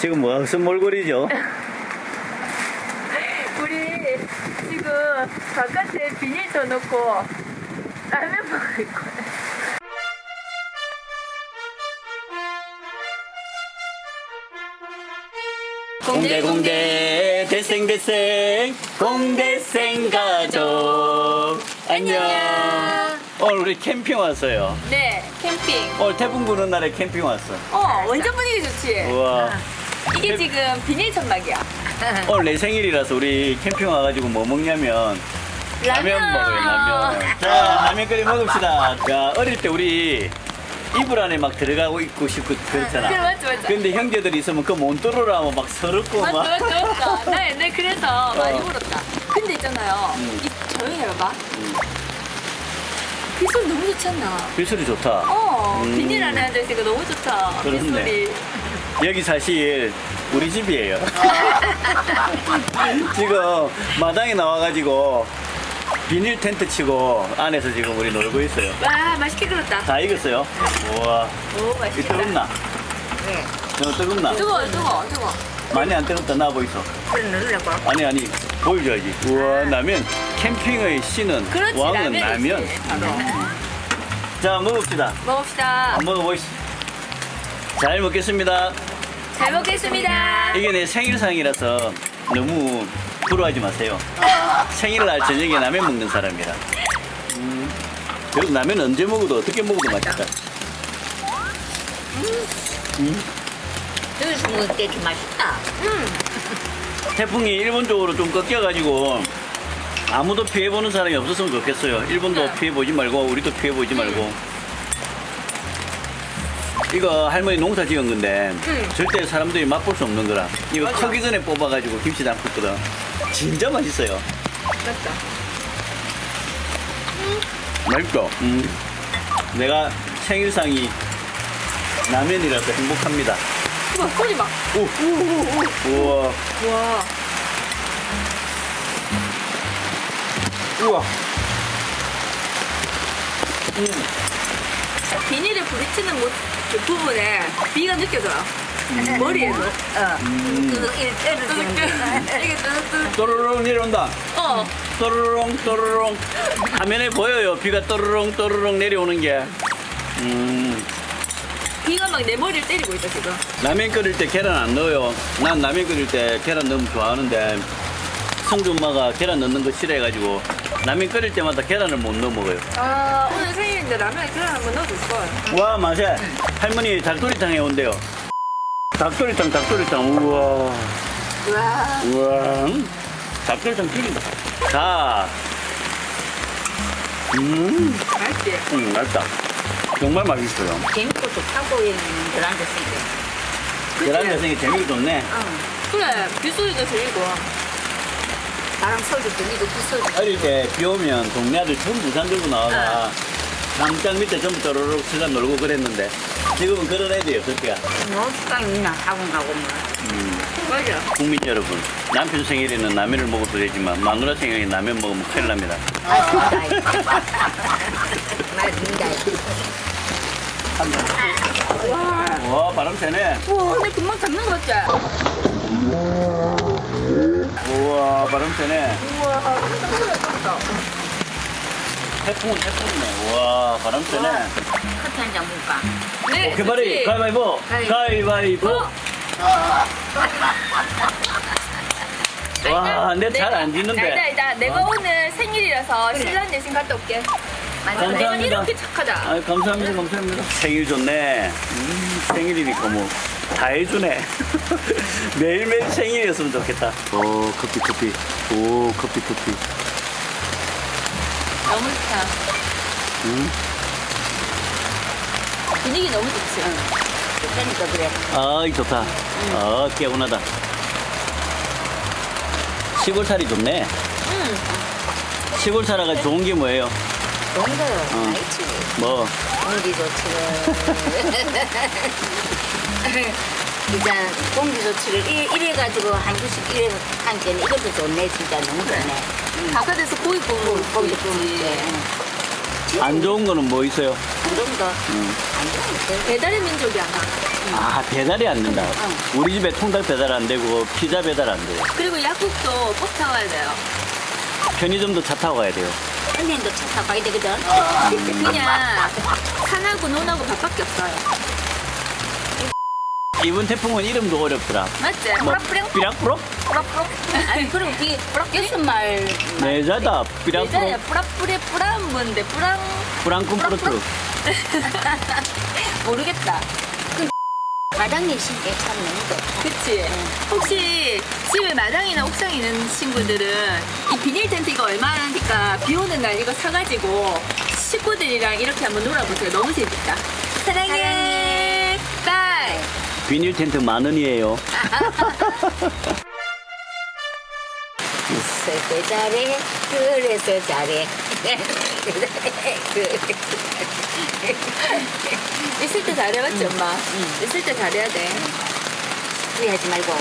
지금 무슨 몰골이죠? 우리 지금 바깥에 비닐 둬놓고 라면 먹을 거야. 공대 공대 대생 대생 공대생 가족 안녕. 오늘 우리 캠핑 왔어요. 네, 캠핑. 오늘 태풍 부는 날에 캠핑 왔어. 어, 완전 분위기 좋지? 우와. 이게 지금 비닐 천막이야. 오늘 내 생일이라서 우리 캠핑 와가지고 뭐 먹냐면 라면 먹어요 라면. 자 라면 끓여 먹읍시다. 야 어릴 때 우리 이불 안에 막 들어가고 있고 싶고 그래, 그랬잖아. 맞지, 맞지. 근데 형제들이 있으면 그 몬뚜로로 하면 막 서럽고 맞다, 막. 맞다, 맞다. 나 옛날 그래서 많이 어. 울었다. 근데 있잖아요. 음. 이, 조용히 해봐. 빗소리 너무 좋지 않나? 빗소리 좋다. 어, 음. 비닐 안에 앉아있으니까 너무 좋다. 그렇네. 빗소리. 여기 사실 우리 집이에요. 지금 마당에 나와가지고 비닐 텐트 치고 안에서 지금 우리 놀고 있어요. 와, 맛있게 끓었다. 다 익었어요. 우와. 오, 이 맛있겠다. 뜨겁나? 네. 너 뜨겁나? 뜨거워, 뜨거워, 뜨거워. 많이 안 뜨겁다 나 보이소. 그래 넣으려고. 아니 아니 보여줘야지. 우와 라면 캠핑의 신은 그렇지, 왕은 라면이지, 라면. 바로. 자 먹읍시다. 먹읍시다. 한번 먹어보시. 잘 먹겠습니다. 잘 먹겠습니다. 이게 내 생일상이라서 너무 부러워하지 마세요. 생일 날 저녁에 라면 먹는 사람이라. 음, 그래도 라면 언제 먹어도 어떻게 먹어도 맛있다. 넣어서 먹을 때 이렇게 맛있다. 태풍이 일본 쪽으로 좀 꺾여가지고 아무도 피해보는 사람이 없었으면 좋겠어요. 일본도 네. 피해보지 말고 우리도 피해보지 말고. 이거 할머니 농사 지은 건데 절대 사람들이 맛볼 수 없는 거라. 이거. 커기 전에 뽑아가지고 김치 담갔거든. 진짜 맛있어요. 맞다. 맛있죠? 음. 내가 생일상이 라면이라서 행복합니다. 우와, 소리 막. 오, 우와, 와. 우와. 비닐을 부딪히는 모- 그 부분에 비가 느껴져요. 머리에서. 어. 뚜둑 이렇게 때려주는 거. 이게 뜨뜻. 또르릉 내려온다. 어. 또르릉 또르릉 화면에 보여요 비가 또르릉 또르릉 내려오는 게 음, 비가 막 내 머리를 때리고 있어, 지금. 라면 끓일 때 계란 안 넣어요 난 라면 끓일 때 계란 넣으면 좋아하는데 성주 엄마가 계란 넣는 거 싫어해가지고 라면 끓일 때마다 계란을 못 넣어 먹어요 아, 오늘 생일 인데 라면에 계란 한번 넣어줄 걸. 와 맛에 할머니 닭도리탕 해온대요. 닭도리탕 닭도리탕. 우와. 와. 우와. 음, 닭도리탕 튀긴다. 자. 음, 맛있지? 음 맛있다. 정말 맛있어요. 재밌고 좋다고 있는 그런 데 쓰게. 계란 자생이 재미가 좋네. 그래, 빗소리도 들리고. 바람 소리도 들리고 그 소리도 어릴 때 비 오면 동네 아들 전부 우산 들고 나와가 담장 밑에 전부 쪼르륵 시간 놀고 그랬는데 지금은 그런 애들이 없을게야 노숙강 있나 학원 가고 뭐. 맞아. 국민 여러분 남편 생일에는 라면을 먹어도 되지만 마누라 생일에 라면 먹으면 큰일 납니다 맛있다. 맛있다. 와 바람 세네 우와, 근데 금방 잡는 거 같지? 우와 바람 세네 우와, 깜짝 놀랐다. 태풍은 태풍이네 우와 바람 세네 커피 한잔 먹을까? 네, 오케이 좋지. 가위바위보 가위바위보 와, 내잘안 짓는데. 아니다, 아니다. 내가 오늘 생일이라서 신랑 대신 갔다 올게. 맛있다. 내가 감사합니다. 이렇게 착하다. 아, 감사합니다, 감사합니다. 생일 좋네. 음, 생일이니까 뭐 다 해주네. 매일매일 생일이었으면 좋겠다. 오, 커피, 커피. 오, 커피, 커피. 너무 좋다. 음. 분위기 너무 좋지. 그러니까 그래. 아, 이 좋다. 아, 개운하다. 시골 살이 좋네. 응. 시골 살아가 좋은 게 뭐예요? 좋은 거 어. 많지. 뭐, 공기 좋지를. 진짜 공기 좋지를 이- 이래 가지고 한 주씩 이래 한게는 이것도 좋네 진짜 너무 좋네. 바깥에서 고기 구워 먹고 있지. 좋지. 안 좋은 거는 뭐 있어요? 안 좋은 거. 안 좋은 거. 배달의 민족이 안 나. 아 배달이 안 된다. 우리 집에 통닭 배달 안 되고 피자 배달 안 돼요. 그리고 약국도 꼭 사와야 돼요. 편의점도 차 타고 가야 돼요. 언니도 차 타고 가야 되거든. 그냥 산하고 논하고 밥밖에 없어요. 이번 태풍은 이름도 어렵더라. 맞지? 뭐 뿌락뿌락 삐락뿌럭? 뿌락뿌락. 아니, 그리고 이 여섯 말. 내자다 예전에 삐락뿌럭 뿌락뿌리 뿌란 뭔데 뿌랑 브랑큰 뿌르트. 모르겠다. 마당에 신게 참 너무 좋다. 그치? 혹시 집에 마당이나 옥상에 있는 친구들은 이 비닐 텐트 이거 얼마니까 비 오는 날 이거 사가지고 식구들이랑 이렇게 한번 놀아보세요. 너무 재밌다. 사랑해. 사랑해. 비닐 텐트 만 원이에요. 있을 때 잘해. 그래서 잘해. 있을 때 잘해 맞지 엄마? 있을 때 잘해야 돼. 후회하지 말고.